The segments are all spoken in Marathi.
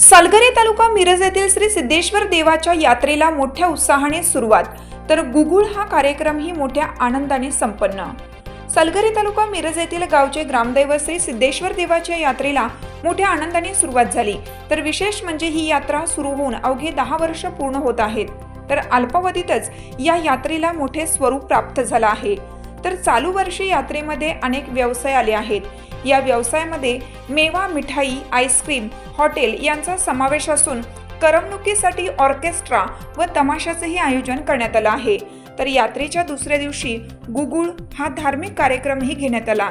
सालगरे तालुका मिरज येथील श्री सिद्धेश्वर देवाच्या यात्रेला मोठ्या उत्साहाने सुरुवात. तर गुगुळ हा कार्यक्रमही मोठ्या आनंदाने संपन्न. सलगरी तालुका मिरज येथील गावचे ग्रामदैवत श्री सिद्धेश्वर देवाच्या यात्रेला मोठ्या आनंदाने सुरुवात झाली. तर विशेष म्हणजे ही यात्रा सुरू होऊन अवघे दहा वर्ष पूर्ण होत आहेत. तर अल्पावधीतच या यात्रेला मोठे स्वरूप प्राप्त झालं आहे. तर चालू वर्षी यात्रेमध्ये अनेक व्यवसाय आले आहेत. या व्यवसायामध्ये मेवा मिठाई आईस्क्रीम हॉटेल यांचा समावेश असून करमणुकीसाठी ऑर्केस्ट्रा व तमाशाचंही आयोजन करण्यात आलं आहे. तर यात्रेच्या दुसऱ्या दिवशी गुगुळ हा धार्मिक कार्यक्रमही घेण्यात आला.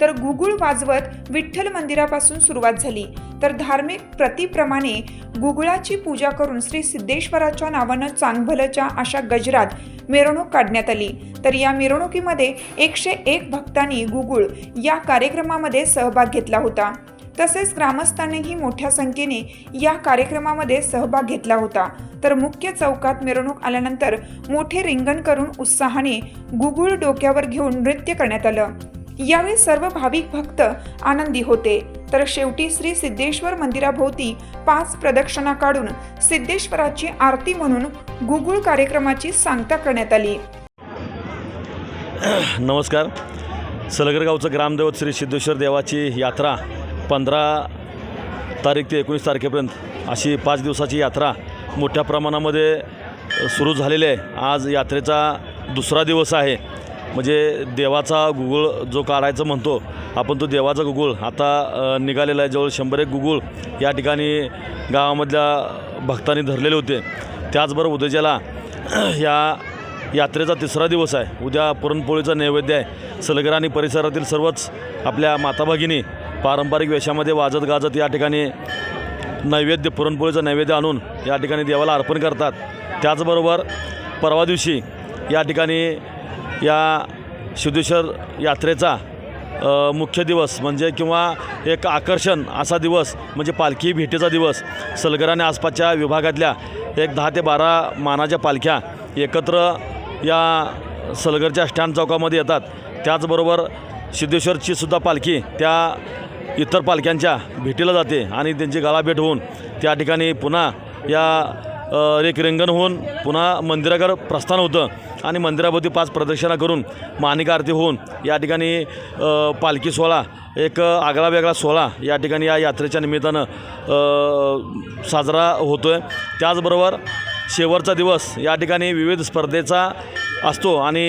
तर गुगुळ वाजवत विठ्ठल मंदिरापासून सुरुवात झाली. तर धार्मिक प्रतीप्रमाणे गुगुळाची पूजा करून श्री सिद्धेश्वराच्या नावानं चांगभलच्या अशा गजरात मिरवणूक काढण्यात आली. तर या मिरवणुकीमध्ये एकशे एक भक्तांनी गुगुळ या कार्यक्रमामध्ये सहभाग घेतला होता. तसेच ग्रामस्थांनीही मोठ्या संख्येने या कार्यक्रमामध्ये सहभाग घेतला होता. तर मुख्य चौकात मिरवणूक आल्यानंतर मोठे रिंगण करून उत्साहाने गुगुळ डोक्यावर घेऊन नृत्य करण्यात आलं. यावेळी सर्व भाविक भक्त आनंदी होते. तर शेवटी श्री सिद्धेश्वर मंदिराभोवती पाच प्रदक्षिणा काढून सिद्धेश्वराची आरती म्हणून गुगुळ कार्यक्रमाची सांगता करण्यात आली. नमस्कार. सलगरगावचं ग्रामदेवत ग्रामदैवत श्री सिद्धेश्वर देवाची यात्रा पंधरा तारीख ते एकोणीस तारखेपर्यंत अशी पाच दिवसाची यात्रा मोठ्या प्रमाणामध्ये सुरू झालेले आहे. आज यात्रेचा दुसरा दिवस आहे. म्हणजे देवाचा गुगुळ जो काढायचं म्हणतो आपण तो देवाचा गुगुळ आता निघालेला आहे. जवळ शंभर एक गुगुळ या ठिकाणी गावामधल्या भक्तांनी धरलेले होते. त्याचबरोबर उद्याच्याला या यात्रेचा तिसरा दिवस आहे. उद्या पुरणपोळीचा नैवेद्य आहे. सलगर आणि परिसरातील सर्वच आपल्या माताभगिनी पारंपरिक वेशामध्ये वाजत गाजत या ठिकाणी नैवेद्य पुरणपोळीचं नैवेद्य आणून या ठिकाणी देवाला अर्पण करतात. त्याचबरोबर परवा दिवशी या ठिकाणी या सिद्धेश्वर यात्रेचा मुख्य दिवस म्हणजे किंवा एक आकर्षण असा दिवस म्हणजे पालखी भेटीचा दिवस सलगर आणि आसपासच्या विभागातल्या एक दहा ते बारा मानाच्या पालख्या एकत्र या सलगरच्या स्टँड चौकामध्ये येतात. त्याचबरोबर सिद्धेश्वरची सुद्धा पालखी त्या इतर पालख्यांच्या भेटीला जाते आणि त्यांची गाळाभेट होऊन त्या ठिकाणी पुन्हा या अ, एक रिंगण होऊन पुन्हा मंदिराकडे प्रस्थान होतं आणि मंदिराभोवती पाच प्रदक्षिणा करून मानिका आरती होऊन या ठिकाणी पालखी सोहळा एक आगळा वेगळा सोहळा या ठिकाणी या यात्रेच्या निमित्तानं साजरा होतो आहे त्याचबरोबर शेवटचा दिवस या ठिकाणी विविध स्पर्धेचा असतो आणि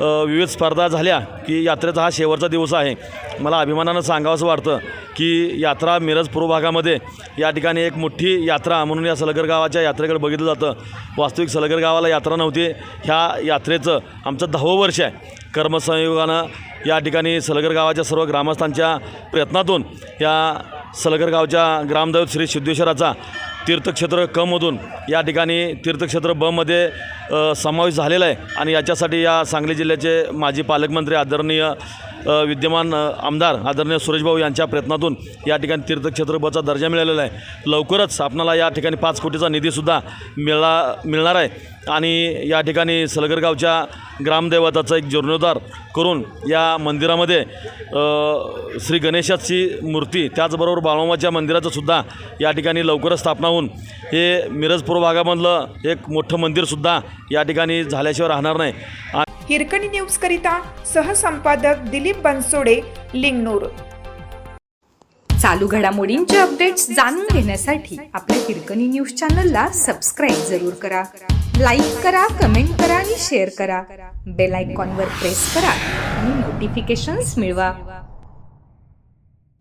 विविध स्पर्धा झाल्या की यात्रेचा हा शेवटचा दिवस आहे. मला अभिमानानं सांगावंसं वाटतं की यात्रा मिरज पूर्व भागामध्ये या ठिकाणी एक मोठी यात्रा म्हणून या सलगर गावाच्या यात्रेकडे बघितलं जातं. वास्तविक सलगर गावाला यात्रा नव्हती. ह्या यात्रेचं आमचं दहावं वर्ष आहे. कर्मसंयोगानं या ठिकाणी सलगर गावाच्या सर्व ग्रामस्थांच्या प्रयत्नातून या सलगर गावच्या ग्रामदैवत श्री सिद्धेश्वराचा तीर्थक्षेत्र कमधून या ठिकाणी तीर्थक्षेत्र बमध्ये समावेश झालेला आहे. आणि याच्यासाठी या सांगली जिल्ह्याचे माजी पालकमंत्री आदरणीय विद्यमान आमदार आदरणीय सुरेशभाऊ यांच्या प्रयत्नातून या ठिकाणी तीर्थक्षेत्र बचा दर्जा मिळालेला आहे. लवकरच आपणाला या ठिकाणी पाच कोटीचा निधीसुद्धा मिळा मिळणार आहे. आणि या ठिकाणी सलगरगावच्या ग्रामदैवताचा एक जीर्णोद्धार करून या मंदिरामध्ये श्री गणेशाची मूर्ती त्याचबरोबर बाळोमाच्या मंदिराचंसुद्धा या ठिकाणी लवकरच स्थापना होऊन हे मिरजपूर भागामधलं एक मोठं मंदिरसुद्धा या ठिकाणी झाल्याशिवाय राहणार नाही. आ- हिरकणी न्यूज करिता सहसंपादक दिलीप बनसोडे लिंगनूर. चालू घडामोडींचे अपडेट्स जाणून घेण्यासाठी आपल्या हिरकणी न्यूज चॅनलला सबस्क्राईब जरूर करा. लाईक करा कमेंट करा आणि शेअर करा. बेल आयकॉनवर प्रेस करा आणि नोटिफिकेशन्स मिळवा.